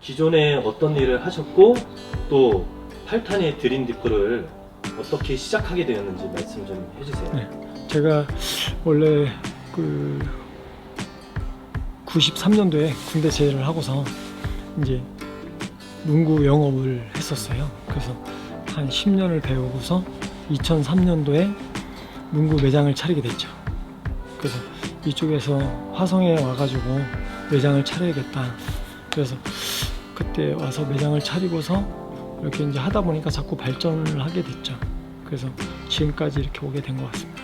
기존에 어떤 일을 하셨고 또 8탄의 드림 디프를 어떻게 시작하게 되었는지 말씀 좀 해주세요. 네. 제가 원래 그 93년도에 군대 제의를 하고서 이제 문구 영업을 했었어요. 그래서 한 10년을 배우고서 2003년도에 문구 매장을 차리게 됐죠. 그래서 이쪽에서 화성에 와가지고 매장을 차려야겠다. 그래서 그때 와서 매장을 차리고서 이렇게 이제 하다 보니까 자꾸 발전을 하게 됐죠. 그래서 지금까지 이렇게 오게 된 것 같습니다.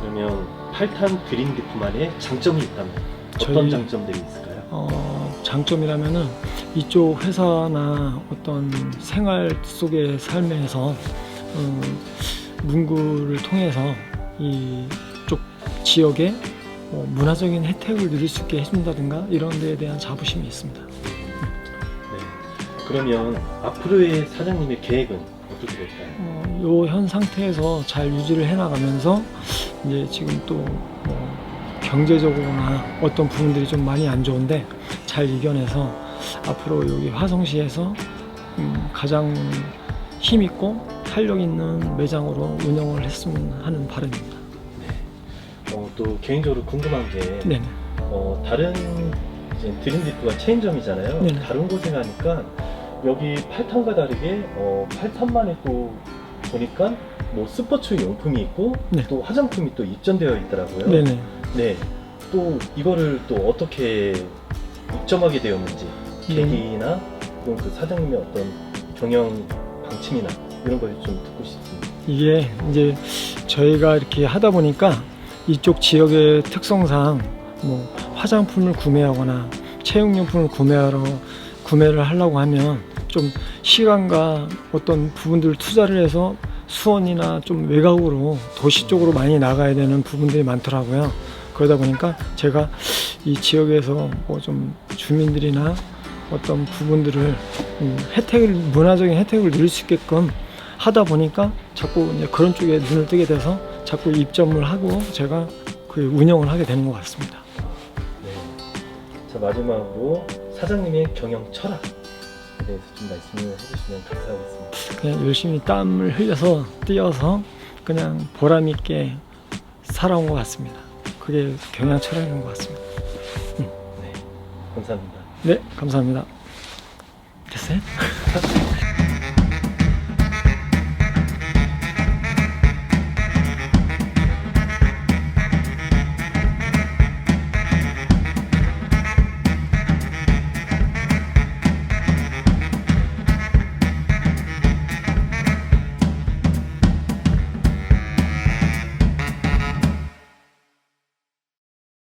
그러면 8탄 드림 디프만의 장점이 있다면 어떤 저희- 장점들이 있을까요? 어, 장점이라면은 이쪽 회사나 어떤 생활 속의 삶에서 어, 문구를 통해서 이쪽 지역에 뭐 문화적인 혜택을 누릴 수 있게 해준다든가 이런 데에 대한 자부심이 있습니다. 네. 그러면 앞으로의 사장님의 계획은 어떻게 될까요? 어, 요현 상태에서 잘 유지를 해나가면서 이제 지금 또 뭐 경제적으로나 어떤 부분들이 좀 많이 안 좋은데 잘 이겨내서 앞으로 여기 화성시에서 음, 가장 힘 있고 탄력 있는 매장으로 운영을 했으면 하는 바람입니다. 어, 또 개인적으로 궁금한 게 네네. 어, 다른 이제 드림디프가 체인점이잖아요. 네네. 다른 곳에 가니까 여기 8탄과 다르게 어, 8탄만에 또 보니까 뭐 스포츠 용품이 있고 네. 또 화장품이 또 입점되어 있더라고요. 네네. 네. 또 이거를 또 어떻게 입점하게 되었는지 네. 계기나 또는 그 사장님의 어떤 경영 방침이나 이런 걸 좀 듣고 싶습니다. 이게 이제 저희가 이렇게 하다 보니까 이쪽 지역의 특성상 뭐 화장품을 구매하거나 체육용품을 구매하러 구매를 하려고 하면 좀 시간과 어떤 부분들을 투자를 해서 수원이나 좀 외곽으로 도시 쪽으로 많이 나가야 되는 부분들이 많더라고요. 그러다 보니까 제가 이 지역에서 뭐 좀 주민들이나 어떤 부분들을 음, 혜택을 문화적인 혜택을 누릴 수 있게끔 하다 보니까 자꾸 이제 그런 쪽에 눈을 뜨게 돼서 자꾸 입점을 하고 제가 그 운영을 하게 되는 것 같습니다. 네. 자 마지막으로 사장님의 경영 철학에 대해서 좀 말씀을 해주시면 감사하겠습니다. 그냥 열심히 땀을 흘려서 뛰어서 그냥 보람 있게 살아온 것 같습니다. 그게 경영 철학인 것 같습니다. 네, 감사합니다. 네, 감사합니다. 됐어요?